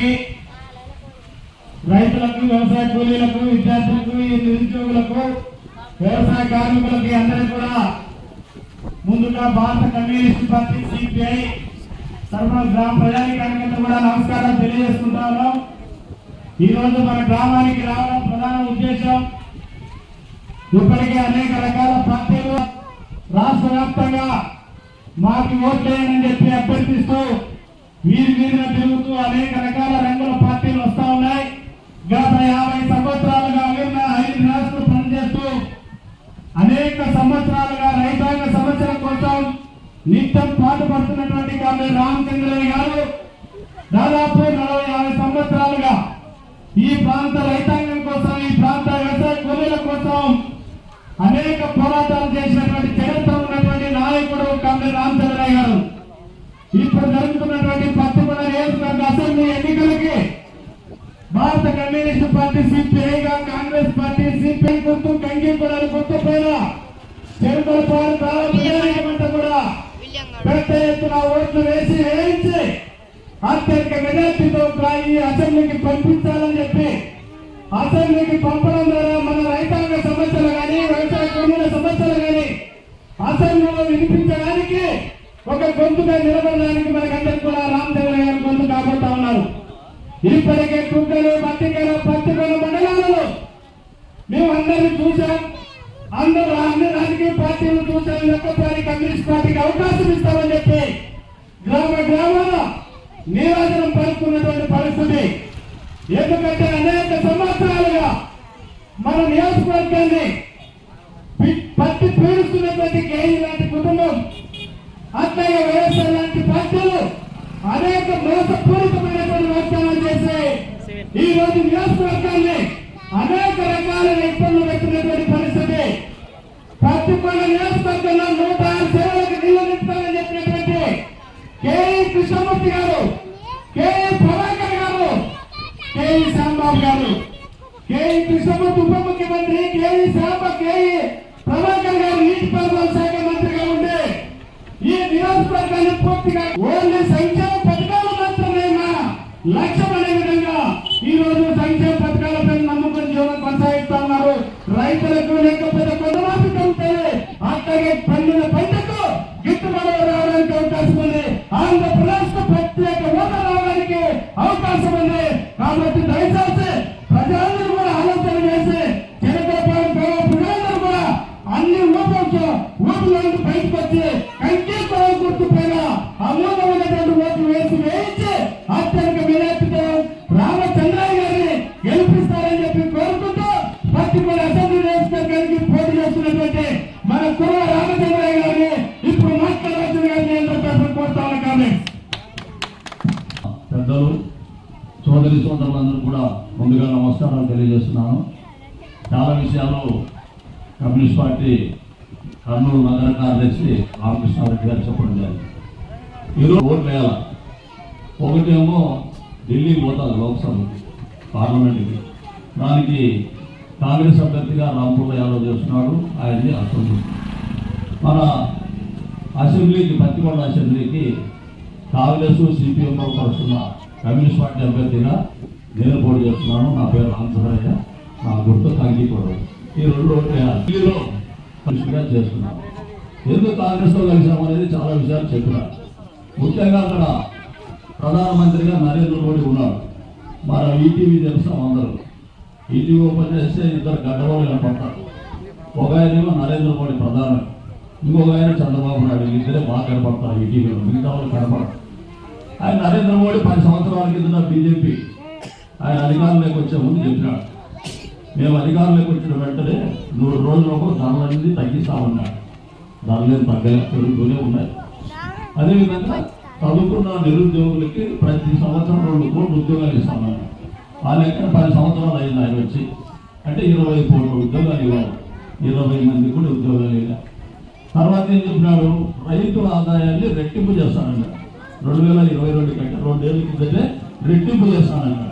కూలీలకి రైతులకు వ్యవసాయ కూలీలకు విద్యార్థులకు నిరుద్యోగులకు వ్యవసాయ కార్మికులకి అందరూ కూడా ముందుగా భారత కమ్యూనిస్ట్ పార్టీ సిపిఐ సర్వ గ్రామ ప్రజానికానికంతా కూడా నమస్కారం తెలియజేసుకుంటాను ఈ ఈరోజు మన గ్రామానికి రావడం ప్రధాన ఉద్దేశం. ఇప్పటికే అనేక రకాల పార్టీలు రాష్ట్ర వ్యాప్తంగా మాకు ఓట్లేయని చెప్పి అభ్యర్థిస్తూ వీరి వీరిన తిరుగుతూ అనేక రకాల రంగుల పార్టీలు వస్తా ఉన్నాయి. గత యాభై సంవత్సరాలుగా విన్న ఐదు రాష్ట్రాలు పనిచేస్తూ అనేక సంవత్సరాలుగా రైతాంగ సమస్యల కోసం నిత్యం పాటుపడుతున్నటువంటి కామ్రేడ్ రామచంద్రయ్య గారు దాదాపు నలభై యాభై సంవత్సరాలుగా ఈ ప్రాంత రైతాంగం కోసం ఈ ప్రాంత వ్యవసాయ కూలీల కోసం అనేక పోరాటాలు చేసినటువంటి చరిత్ర ఉన్నటువంటి నాయకుడు కామ్రేడ్ రామచంద్రయ్య గారు. ఇప్పుడు జరుగుతున్నటువంటి పత్తికొండ నియోజకవర్గ అసెంబ్లీ ఎన్నికలకి భారత కమ్యూనిస్ట్ పార్టీ సిపిఐగా కాంగ్రెస్ పార్టీ సిపిఐ గుర్తు కంగిపడాలి గుర్తు పైన చెరుకుల పాలు కూడా పెద్ద ఎత్తున ఓట్లు వేసి వేయించి అత్యధిక మెజార్టీతో ఈ అసెంబ్లీకి పంపించాలని చెప్పి అసెంబ్లీకి పంపడం ద్వారా మన రైతాంగ సమస్యలు కానీ వ్యవసాయ కూలీల సమస్యలు కానీ అసెంబ్లీలో వినిపించడానికి ఒక గొంతుగా నిలబడడానికి మనకందరికి కూడా రామచంద్ర గారు గొంతు కాబోతా ఉన్నారు. ఇప్పటికే కుక్కలు పత్తికలు పత్తికొండ మండలాలలో మేము అందరినీ చూసాం అందరూ అన్ని రాజకీయ పార్టీలు చూసాం ఒక్కసారి కమ్యూనిస్ట్ పార్టీకి అవకాశం ఇస్తామని చెప్పి గ్రామ గ్రామాల నిరాజనం పలుకున్నటువంటి పరిస్థితి. ఎందుకంటే అనేక సంవత్సరాలుగా మన నియోజకవర్గాన్ని అనేక మోసపూరితమైనటువంటి వాగ్దానాలు చేసే ఈ రోజు నియోజకవర్గాన్ని అనేక రకాలైన ఇబ్బందులు పెట్టినటువంటి పరిస్థితి. పత్తికొండ నియోజకవర్గంలో నూట ఆరు సేవలకు నీళ్ళు నింపుతామని చెప్పినటువంటి కేఈ కృష్ణమూర్తి గారు కేఈ ప్రభాకర్ గారు కేఈ శ్యాంబాబు గారు కేఈ కృష్ణమూర్తి ఉప ముఖ్యమంత్రి కేఈ శ్యాంబ కేఈ ప్రభాకర్ గారు నీటి నీటిపారుదల శాఖ మంత్రిగా ఉండే ఈ నియోజకవర్గాన్ని పూర్తిగా ఓన్లీ సంఖ్య లక్ష్యం అనే విధంగా ఈ రోజు సంక్షేమ పథకాలపై నమ్మకం జీవనం కొనసాగిస్తా ఉన్నారు. రైతులకు లేకపోతే కొంతమంది ఉంటేనే అట్లాగే పండిన పంటకు గిట్టుబాటు రావడానికి అవకాశం ఉంది. ఆంధ్రప్రదేశ్కు ప్రత్యేక హోదా రావడానికి అవకాశం ఉంది. కాబట్టి దయచేసి ప్రజలందరూ కూడా ఆలోచన చేసి చంద్రబాబు ప్రజలందరూ కూడా అన్ని ఊపంతో ఊపిలోంచి బయటకు వచ్చి కంటి పత్తిపల్లి అసెంబ్లీ నియోజకవర్గానికి పోటీ చేస్తున్నటువంటి మన కుర్ర రామచంద్రయ్య గారిని ఇప్పుడు మాట్లాడాల్సిన గారిని అందరూ కోరుతా ఉన్నాను పెద్దలు సోదరి సోదరులందరూ కూడా ముందుగా నమస్కారాలు తెలియజేస్తున్నాను. చాలా విషయాలు కమ్యూనిస్ట్ పార్టీ కర్నూలు నగర కార్యదర్శి రామకృష్ణారెడ్డి గారు చెప్పడం జరిగింది. ఈరోజు ఓట్లు వేయాల? ఒకటేమో ఢిల్లీకి పోతారు లోక్సభకి పార్లమెంట్కి. దానికి కాంగ్రెస్ అభ్యర్థిగా రాంపూర్ యాదవ్ చేస్తున్నాడు. ఆయన్ని అసెంబ్లీ మన అసెంబ్లీకి పత్తికొండ అసెంబ్లీకి కాంగ్రెస్ సిపిఎంలో కలుస్తున్న కమ్యూనిస్ట్ పార్టీ అభ్యర్థిగా నేను పోటీ చేస్తున్నాను. నా పేరు రామచంద్రయ్య. నా గుర్తు కంకిపోవడం ఈ రెండు రోడ్లు ఢిల్లీలో కృషిగా చేస్తున్నాను. ఎందుకు కాంగ్రెస్తో కలిసామనేది చాలా విషయాలు చెప్పినారు ముఖ్యంగా అక్కడ ప్రధానమంత్రిగా నరేంద్ర మోడీ ఉన్నాడు మన ఈటీవీ తెలుస్తాం అందరూ. ఈటీవీ ఓపెన్ చేస్తే ఇద్దరు గడ్డవాళ్ళు కనపడతారు ఒక ఆయనేమో నరేంద్ర మోడీ ప్రధాని ఇంకొక ఆయన చంద్రబాబు నాయుడు. ఇద్దరే బాగా కనపడతారు ఈటీవీలో మిగతా వాళ్ళు కనపడరు. ఆయన నరేంద్ర మోడీ పది సంవత్సరాల కింద బీజేపీ ఆయన అధికారంలోకి వచ్చే ముందు చెప్పినాడు. మేము అధికారంలోకి వచ్చిన వెంటనే నూరు రోజులకు ధరలన్నీ తగ్గిస్తామన్నాడు ధరలేం తగ్గలే పెరుగుతూనే ఉన్నాయి. అదేవిధంగా చదువుకున్న నిరుద్యోగులకి ప్రతి సంవత్సరం రెండు కోట్లు ఉద్యోగాలు ఇస్తామన్నాడు ఆ లెక్కన పది సంవత్సరాలు అయింది ఆయన వచ్చి. అంటే ఇరవై కోట్ల ఉద్యోగాలు ఇవ్వాలి. ఇరవై మంది కూడా ఉద్యోగాలు ఇవ్వాలి. తర్వాత ఏం చెప్పినాడు? రైతుల ఆదాయాన్ని రెట్టింపు చేస్తానన్నాడు రెండు వేల ఇరవై రెండు కంటే రెండేళ్ళ కిందటే రెట్టింపు చేస్తానన్నాడు